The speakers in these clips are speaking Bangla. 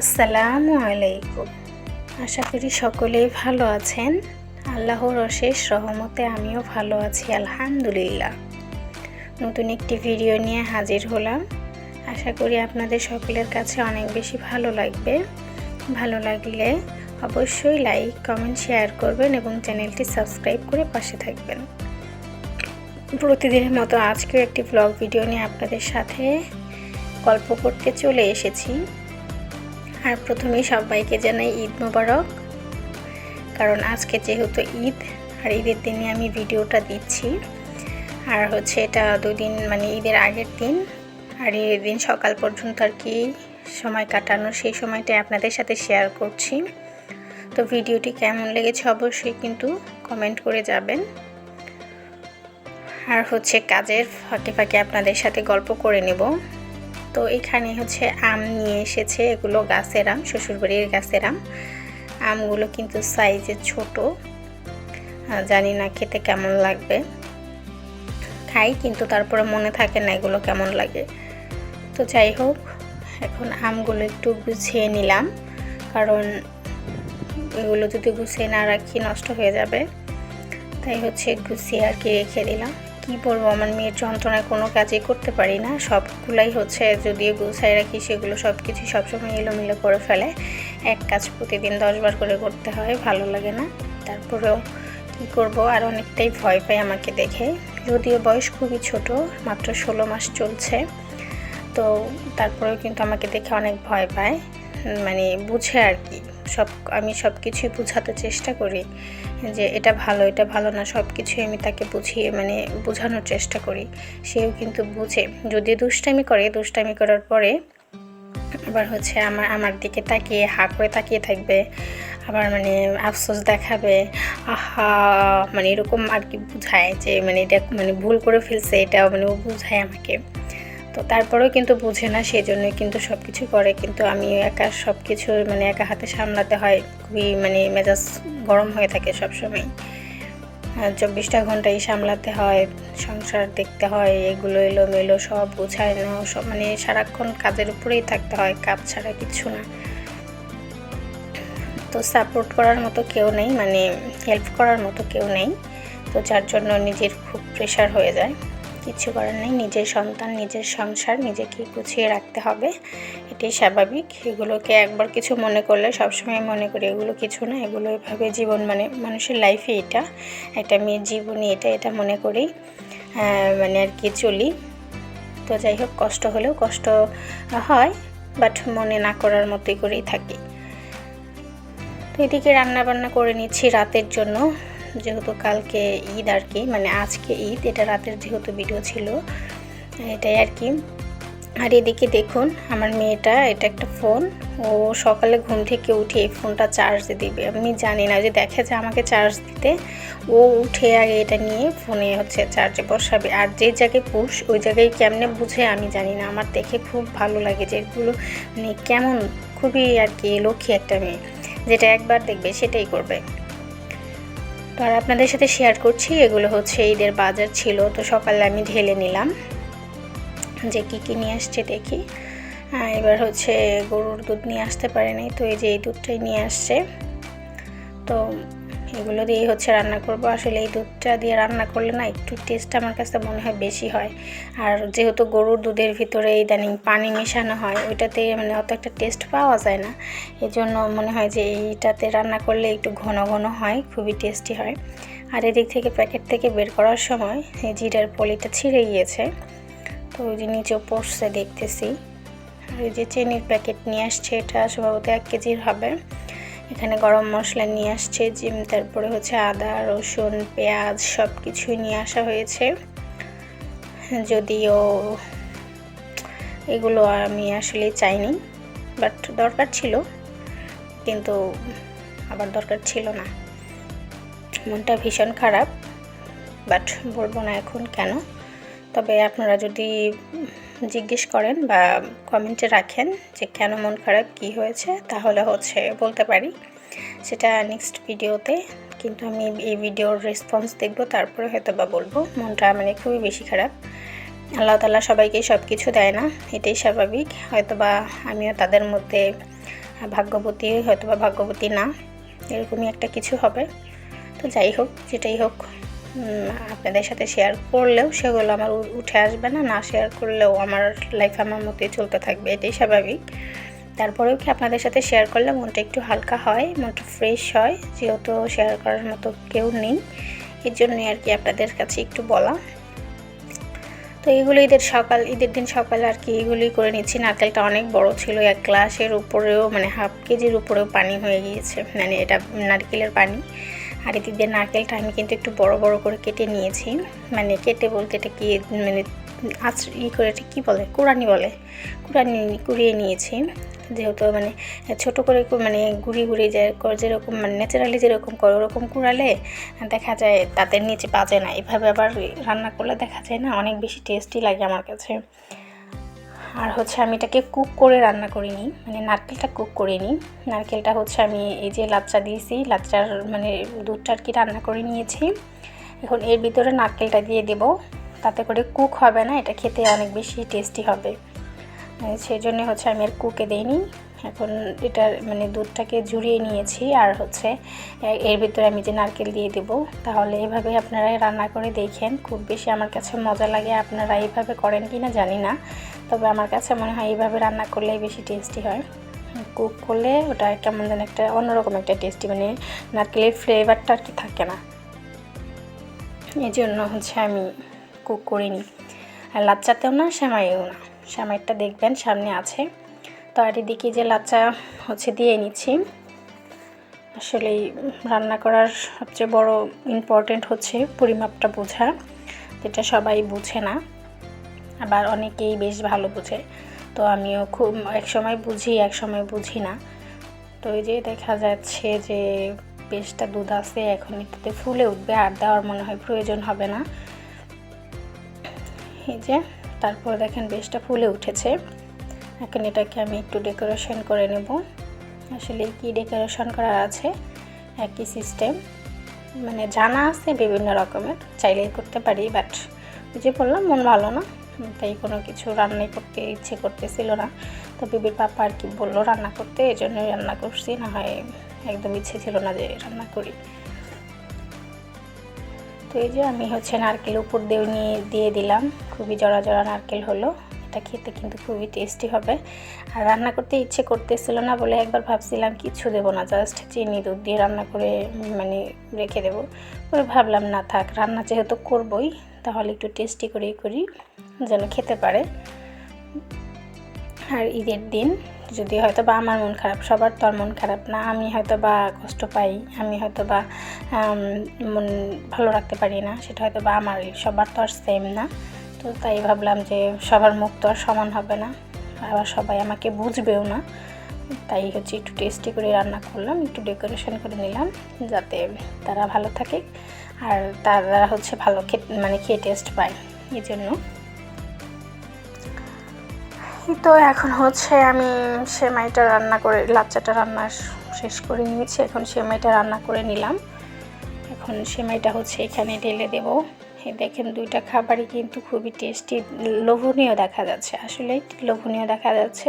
আসসালামু আলাইকুম। আশা করি সকলেই ভালো আছেন। আল্লাহর অশেষ রহমতে আমিও ভালো আছি, আলহামদুলিল্লাহ। নতুন একটি ভিডিও নিয়ে হাজির হলাম। আশা করি আপনাদের সকলের কাছে অনেক বেশি ভালো লাগবে। ভালো লাগলে অবশ্যই লাইক, কমেন্ট, শেয়ার করবেন এবং চ্যানেলটি সাবস্ক্রাইব করে পাশে থাকবেন। প্রতিদিনের মতো আজকেও একটি ব্লগ ভিডিও নিয়ে আপনাদের সাথে গল্প করতে চলে এসেছি। আর প্রথমেই সবাইকে জানাই ঈদ মোবারক। কারণ আজকে যেহেতু ঈদ, আর ঈদের দিনে আমি ভিডিওটা দিচ্ছি। আর হচ্ছে এটা দুদিন মানে ঈদের আগের দিন, আর ঈদের দিন সকাল পর্যন্ত আর কি সময় কাটানো, সেই সময়টা আপনাদের সাথে শেয়ার করছি। তো ভিডিওটি কেমন লেগেছে অবশ্যই কিন্তু কমেন্ট করে যাবেন। আর হচ্ছে কাজের ফাঁকে ফাঁকে আপনাদের সাথে গল্প করে নেব। তো এখানে হচ্ছে আম নিয়ে এসেছে, এগুলো গাছের আম, শ্বশুরবাড়ির গাছের আম। আমগুলো কিন্তু সাইজে ছোট। জানি না খেতে কেমন লাগবে। খাই, কিন্তু তারপরে মনে থাকে না এগুলো কেমন লাগে। তো যাই হোক, এখন আমগুলো একটু গুছিয়ে নিলাম। কারণ এগুলো যদি গুছিয়ে না রাখি নষ্ট হয়ে যাবে। তাই হচ্ছে গুছিয়ে আর কি রেখে দিলাম। কি বলব আমার মেয়ের যন্ত্রণায় কোনো কাজই করতে পারি না। সবগুলাই হচ্ছে যদি গুছাই রাখি, সেগুলো সব কিছু সবসময় এলোমেলো করে ফেলে। এক কাজ প্রতিদিন দশবার করে করতে হয়, ভালো লাগে না। তারপরেও কি করব? আর অনেকটাই ভয় পাই আমাকে দেখে। যদিও বয়স খুবই ছোট, মাত্র ষোলো মাস চলছে। তো তারপরেও কিন্তু আমাকে দেখে অনেক ভয় পায়। মানে বুঝে আর কি। সব, আমি সব কিছুই বোঝাতে চেষ্টা করি যে এটা ভালো এটা ভালো না সব কিছুই আমি তাকে বুঝিয়ে মানে বোঝানোর চেষ্টা করি। সেও কিন্তু বুঝে। যদি দুষ্টামি করে, দুষ্টামি করার পরে আবার হচ্ছে আমার আমার দিকে তাকিয়ে, হা করে তাকিয়ে থাকবে, আবার মানে আফসোস দেখাবে, আহা মানে এরকম আর কি বুঝায় যে মানে এটা মানে ভুল করে ফেলছে, এটা মানে ও বুঝায় আমাকে। তো তারপরেও কিন্তু বুঝে না সেই জন্যই কিন্তু সব কিছু করে। কিন্তু আমি একা সব কিছু মানে একা হাতে সামলাতে হয়, খুবই মানে মেজাজ গরম হয়ে থাকে সবসময়। চব্বিশটা ঘন্টাই সামলাতে হয়, সংসার দেখতে হয়, এগুলো এলো মেলো সব না সব মানে সারাক্ষণ কাজের উপরেই থাকতে হয়, কাজ ছাড়া কিছু না। তো সাপোর্ট করার মতো কেউ নেই মানে হেল্প করার মতো কেউ নেই। তো যার জন্য নিজের খুব প্রেশার হয়ে যায়। কিছু করার নেই। নিজের সন্তান, নিজের সংসার নিজেকে গুছিয়ে রাখতে হবে। এটাই স্বাভাবিক। এগুলোকে একবার কিছু মনে করলে, সবসময় মনে করি এগুলো কিছু না, এগুলো এভাবে জীবন মানে মানুষের লাইফে এটা। একটা মেয়ের জীবনী এটা এটা মনে করি। মানে আর কি চলি। তো যাই হোক, কষ্ট হলেও কষ্ট হয় বাট মনে না করার মতোই করেই থাকি। তো এদিকে রান্না বান্না করে নিচ্ছি রাতের জন্য। যেহেতু কালকে ঈদ আর কি মানে আজকে ঈদ, এটা রাতের যেহেতু ভিডিও ছিল, এটাই আর কি। আর এদিকে দেখুন, আমার মেয়েটা এটা একটা ফোন ও সকালে ঘুম থেকে উঠে এই ফোনটা চার্জ দিবে। আমি জানি না যে দেখে যে আমাকে চার্জ দিতে, ও উঠে আগে এটা নিয়ে ফোনে হচ্ছে চার্জে বসাবে। আর যে জায়গায় পুষ ওই জায়গায় কেমনে বুঝে আমি জানি না। আমার দেখে খুব ভালো লাগে যে এগুলো মানে কেমন, খুবই আর কি লক্ষ্মী একটা মেয়ে। যেটা একবার দেখবে সেটাই করবে। তো আর আপনাদের সাথে শেয়ার করছি, এগুলো হচ্ছে ঈদের বাজার ছিল, তো সকালে আমি ঢেলে নিলাম যে কী কী নিয়ে আসছে দেখি। এবার হচ্ছে গরুর দুধ নিয়ে আসতে পারে নাই, তো এই যে এই দুধটাই নিয়ে আসছে। তো এগুলো দিয়েই হচ্ছে রান্না করব। আসলে এই দুধটা দিয়ে রান্না করলে না একটু টেস্ট আমার কাছে মনে হয় বেশি হয়। আর যেহেতু গরুর দুধের ভিতরে ইদানিং পানি মেশানো হয়, ওইটাতে মানে অত একটা টেস্ট পাওয়া যায় না। এজন্য মনে হয় যে এইটাতে রান্না করলে একটু ঘন ঘন হয়, খুবই টেস্টি হয়। আর এদিক থেকে প্যাকেট থেকে বের করার সময় এই জিরার পলিটা ছিঁড়ে গিয়েছে। তো ওই যে নিচেও পড়ছে দেখতেছি। আর এই যে চিনির প্যাকেট নিয়ে আসছে, এটা সম্ভবত এক কেজির হবে। এখানে গরম মশলা নিয়ে আসছে, জিম, তারপরে হচ্ছে আদা, রসুন, পেঁয়াজ সব কিছুই নিয়ে আসা হয়েছে। যদিও এগুলো আমি আসলে চাইনি, বাট দরকার ছিল, কিন্তু আবার দরকার ছিল না। মনটা ভীষণ খারাপ, বাট বলব না এখন কেন। তবে আপনারা যদি জিজ্ঞেস করেন বা কমেন্টে রাখেন যে কেন মন খারাপ, কি হয়েছে, তাহলে হচ্ছে বলতে পারি। সেটা নেক্সট ভিডিওতে কিন্তু আমি এই ভিডিওর রেসপন্স দেখব, তারপরে হয়তো বা বলব। মনটা মানে খুবই বেশি খারাপ। আল্লাহ তালা সবাইকে সব কিছু দেয় না, এটাই স্বাভাবিক। হয়তো বা আমিও তাদের মধ্যে ভাগ্যবতী হয়তো বা ভাগ্যবতী না, এরকমই একটা কিছু হবে। তো যাই হোক, যেটাই হোক। আপনাদের সাথে শেয়ার করলেও সেগুলো আমার উঠে আসবে না। না শেয়ার করলেও আমার লাইফ আমার মতোই চলতে থাকবে, এটাই স্বাভাবিক। তারপরেও কি আপনাদের সাথে শেয়ার করলে মনটা একটু হালকা হয়, মনটা ফ্রেশ হয়? যেহেতু শেয়ার করার মতো কেউ নেই, এর জন্যই আর কি আপনাদের কাছে একটু বলা। তো এগুলো ঈদের সকাল, ঈদের দিন সকালে আর কি এগুলি করে নিচ্ছি। নারকেলটা অনেক বড় ছিল, এক গ্লাসের উপরেও মানে হাফ কেজির উপরেও পানি হয়ে গিয়েছে। মানে এটা নারকেলের পানি। আর এদিকে নারকেলটা আমি কিন্তু একটু বড় বড় করে কেটে নিয়েছি। মানে কেটে বলতে এটা কি মানে আচ, ই করে এটা কী বলে? কুড়ানি বলে। কুড়ানি কুড়িয়ে নিয়েছি। যেহেতু মানে ছোট করে মানে গুড়ি গুড়ি যে যেরকম মানে ন্যাচারালি যেরকম করে ওরকম কুড়ালে দেখা যায় তাদের নিচে বাজে না। এভাবে আবার রান্না করলে দেখা যায় না, অনেক বেশি টেস্টি লাগে আমার কাছে। আর হচ্ছে আমি এটাকে কুক করে রান্না করিনি মানে নারকেলটা কুক করিনি নারকেলটা হচ্ছে আমি এই যে লাচ্চা দিয়েছি, লাচ্চার মানে দুধটা আর কি রান্না করে নিয়েছি। এখন এর ভিতরে নারকেলটা দিয়ে দেব, তাতে করে কুক হবে না, এটা খেতে অনেক বেশি টেস্টি হবে। মানে সেই জন্য হচ্ছে আমি আর কুকে দিইনি। এখন এটা মানে দুধটাকে ঝুরিয়ে নিয়েছি, আর হচ্ছে এর ভিতরে আমি যে নারকেল দিয়ে দেব, তাহলে এভাবে আপনারা রান্না করে দেখেন, খুব বেশি আমার কাছে মজা লাগে, আপনারা এইভাবে করেন কি না জানি না। তবে আমার কাছে মনে হয় এইভাবে রান্না করলেই বেশি টেস্টি হয়। কুক করলে ওটা কেমন যেন একটা অন্যরকম একটা টেস্টি মানে নারকেলের ফ্লেভারটা আর কি থাকে না। এই জন্য হচ্ছে আমি কুক করিনি। আর লাচ্চাতেও না সেমাইও না। সেমাইটা দেখবেন, সামনে আছে। তো আর এদিকে যে লাচ্চা হচ্ছে দিয়ে নিচ্ছি। আসলে রান্না করার সবচেয়ে বড় ইম্পর্টেন্ট হচ্ছে পরিমাপটা বোঝা, যেটা সবাই বুঝে না। আবার অনেকেই বেশ ভালো বুঝে। তো আমিও খুব এক সময় বুঝি এক সময় বুঝি না। তো এই যে দেখা যাচ্ছে যে বেশটা দুধ আছে, এখন এটাতে ফুলে উঠবে, আর দেওয়ার মনে হয় প্রয়োজন হবে না। এই যে, তারপর দেখেন বেশটা ফুলে উঠেছে। এখন এটাকে আমি একটু ডেকোরেশন করে নেব। আসলে কি ডেকোরেশন করার আছে? একই সিস্টেম। মানে জানা আছে বিভিন্ন রকমের, চাইলেই করতে পারি, বাট যে বললাম, মন ভালো না। তাই কোনো কিছু রান্নাই করতে ইচ্ছে করতেছিল না। তো বিবির পাপা আর কি বলল রান্না করতে এই জন্যই রান্না করছি, না হয় একদম ইচ্ছে ছিল না যে রান্না করি। তো এই যে আমি হচ্ছে নারকেল উপর দিয়ে নিয়ে দিয়ে দিলাম, খুবই জড়া জড়া নারকেল হলো। এটা খেতে কিন্তু খুবই টেস্টি হবে। আর রান্না করতে ইচ্ছে করতেছিল না বলে একবার ভাবছিলাম কিছু দেবো না জাস্ট চিনি দুধ দিয়ে রান্না করে মানে রেখে দেবো। পরে ভাবলাম, না থাক, রান্না যেহেতু করবই, তাহলে একটু টেস্টি করেই করি, যেন খেতে পারে। আর ঈদের দিন, যদি হয়তো বা আমার মন খারাপ, সবার তো আর মন খারাপ না, আমি হয়তো বা কষ্ট পাই, আমি হয়তো বা মন ভালো রাখতে পারি না, সেটা হয়তো বা আমার সবার তো আর সেম না। তো তাই ভাবলাম যে সবার মুখ তো আর সমান হবে না, আবার সবাই আমাকে বুঝবেও না। তাই হচ্ছে একটু টেস্টি করে রান্না করলাম, একটু ডেকোরেশন করে নিলাম, যাতে তারা ভালো থাকে আর তারা হচ্ছে ভালো মানে খেয়ে টেস্ট পায় এই জন্য তো এখন হচ্ছে আমি সেমাইটা রান্না করে, লাচ্চাটা রান্না শেষ করে নিয়েছি, এখন সেমাইটা রান্না করে নিলাম। এখন সেমাইটা হচ্ছে এখানে ঢেলে দেব। দেখেন দুইটা খাবারই কিন্তু খুবই টেস্টি লোভনীয় দেখা যাচ্ছে আসলে লোভনীয় দেখা যাচ্ছে।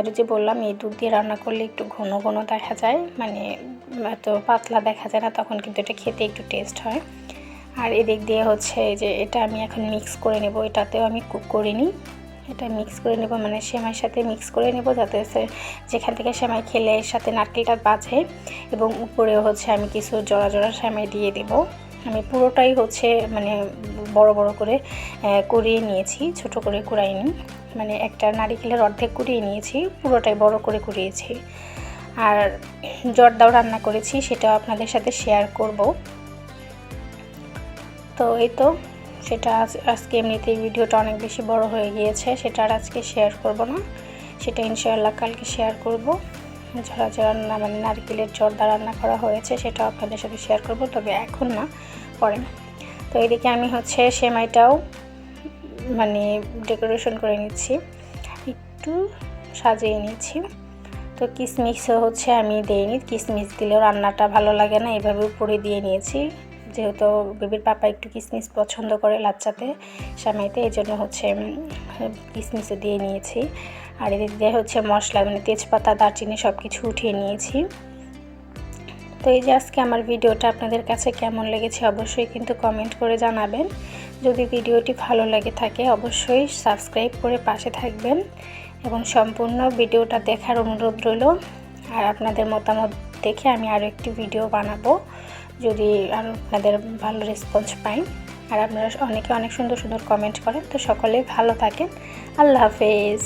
এটা যে বললাম, এই দুধ দিয়ে রান্না করলে একটু ঘন ঘন দেখা যায় মানে এত পাতলা দেখা যায় না, তখন কিন্তু এটা খেতে একটু টেস্ট হয়। আর এদিক দিয়ে হচ্ছে যে এটা আমি এখন মিক্স করে নেব, এটাতেও আমি কুক করিনি এটা মিক্স করে নেব মানে সেমাইয়ের সাথে মিক্স করে নেব, যাতে যেখান থেকে সেমাই খেলে এর সাথে নারকেলটা বাজে। এবং উপরেও হচ্ছে আমি কিছু জড়া জোড়া সেমাই দিয়ে দেব। আমি পুরোটাই হচ্ছে মানে বড় বড় করে কুড়িয়ে নিয়েছি, ছোট করে কুড়াইনি মানে একটা নারিকেলের অর্ধেক কুড়িয়ে নিয়েছি, পুরোটাই বড় করে কুড়িয়েছি। আর জর্দাও রান্না করেছি, সেটাও আপনাদের সাথে শেয়ার করব। তো এই তো, সেটা আজ- আজকে এমনিতেই ভিডিওটা অনেক বেশি বড় হয়ে গিয়েছে, সেটা আর আজকে শেয়ার করব না। সেটা ইনশাআল্লাহ কালকে শেয়ার করব। ঝরা ঝরা মানে নারকেলের জর্দা রান্না করা হয়েছে সেটাও আপনাদের সাথে শেয়ার করব, তবে এখন না, পরে তো এদিকে আমি হচ্ছে সেমাইটাও মানে ডেকোরেশন করে নিচ্ছি, একটু সাজিয়ে নিচ্ছি। তো কিশমিশও হচ্ছে আমি দিইনি কিশমিশ দিলেও রান্নাটা ভালো লাগে না, এভাবে উপরে দিয়ে নিয়েছি। যেহেতু বেবির পাপা একটু কিশমিশ পছন্দ করে লাচ্চাতে, সামাইতে এই জন্য হচ্ছে কিশমিশও দিয়ে নিয়েছি। আর এদিক দিয়ে হচ্ছে মশলা মানে তেজপাতা, দারচিনি সব কিছু উঠিয়ে নিয়েছি। তো এই যে আজকে আমার ভিডিওটা আপনাদের কাছে কেমন লেগেছে অবশ্যই কিন্তু কমেন্ট করে জানাবেন। যদি ভিডিওটি ভালো লাগে থাকে অবশ্যই সাবস্ক্রাইব করে পাশে থাকবেন এবং সম্পূর্ণ ভিডিওটা দেখার অনুরোধ রইল। আর আপনাদের মতামত দেখে আমি আরও একটি ভিডিও বানাবো, যদি আরও আপনাদের ভালো রেসপন্স পাই। আর আপনারা অনেকে অনেক সুন্দর সুন্দর কমেন্ট করেন, তো সকলে ভালো থাকেন। আল্লাহ হাফেজ।